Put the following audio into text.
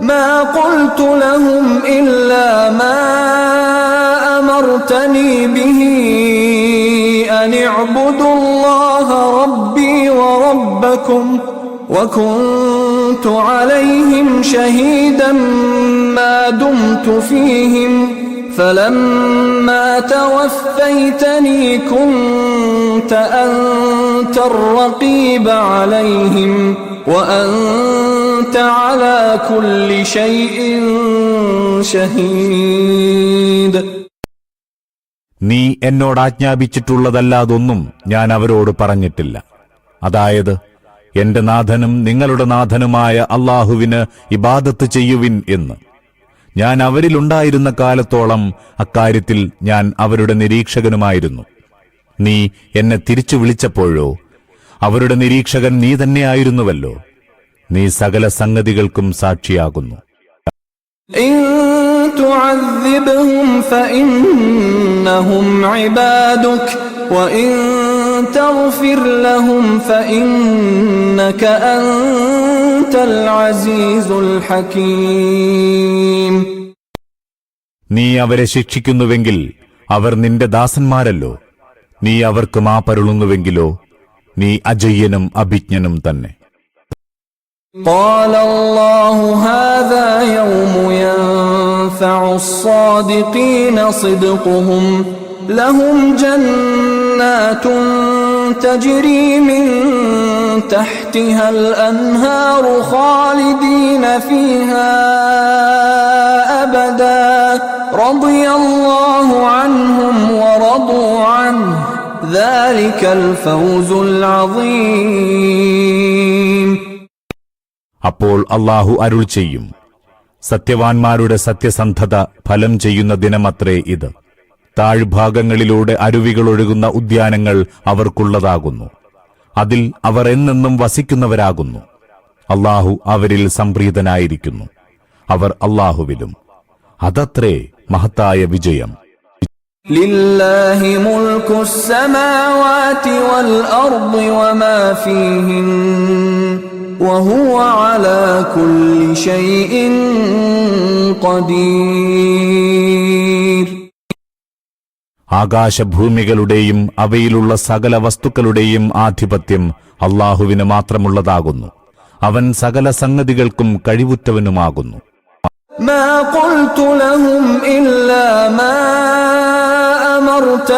ما قلت لهم إلا ما أمرتني به أن اعبدوا الله ربي وربكم وكنت عليهم شهيدا ما دمت فيهم فلما توفيتني كنت أنت الرقيب عليهم وأنت على كل شيء شهيد നീ എന്നോട് ആജ്ഞാപിച്ചിട്ടുള്ളതല്ലാതൊന്നും ഞാൻ അവരോട് പറഞ്ഞിട്ടില്ല അതായത് എന്റെ നാഥനും നിങ്ങളുടെ നാഥനുമായ അള്ളാഹുവിന് ഇബാദത്ത് ചെയ്യുവിൻ എന്ന് ഞാൻ അവരിലുണ്ടായിരുന്ന കാലത്തോളം അക്കാര്യത്തിൽ ഞാൻ അവരുടെ നിരീക്ഷകനുമായിരുന്നു നീ എന്നെ തിരിച്ചു വിളിച്ചപ്പോഴോ അവരുടെ നിരീക്ഷകൻ നീ തന്നെയായിരുന്നുവല്ലോ നീ സകല സംഗതികൾക്കും സാക്ഷിയാകുന്നു. നീ അവരെ ശിക്ഷിക്കുന്നുവെങ്കിൽ അവർ നിന്റെ ദാസന്മാരല്ലോ. നീ അവർക്ക് മാപ്പരുളുന്നുവെങ്കിലോ നീ അജയ്യനും അഭിജ്ഞനും തന്നെ. قال الله هذا يوم ينفع الصادقين صدقهم. لهم جنات تجري من تحتها الأنهار خالدين فيها أبدا. رضي الله عنهم ورضوا عنه. ذلك الفوز العظيم. അപ്പോൾ അള്ളാഹു അരുൾ ചെയ്യും സത്യവാൻമാരുടെ സത്യസന്ധത ഫലം ചെയ്യുന്ന ദിനമത്രേ ഇത് താഴ്ഭാഗങ്ങളിലൂടെ അരുവികൾ ഒഴുകുന്ന ഉദ്യാനങ്ങൾ അവർക്കുള്ളതാകുന്നു അതിൽ അവർ എന്നെന്നും വസിക്കുന്നവരാകുന്നു അള്ളാഹു അവരിൽ സംപ്രീതനായിരിക്കുന്നു അവർ അള്ളാഹുവിലും അതത്രേ മഹത്തായ വിജയം لله ملك السماوات والأرض وما فيهن وهو على كل شيء قدير ആകാശഭൂമികളുടെയും അവയിലുള്ള സകല വസ്തുക്കളുടെയും ആധിപത്യം അള്ളാഹുവിന് മാത്രമുള്ളതാകുന്നു അവൻ സകല സംഗതികൾക്കും കഴിവുറ്റവനുമാകുന്നു ما قلت لهم إلا ما أمرت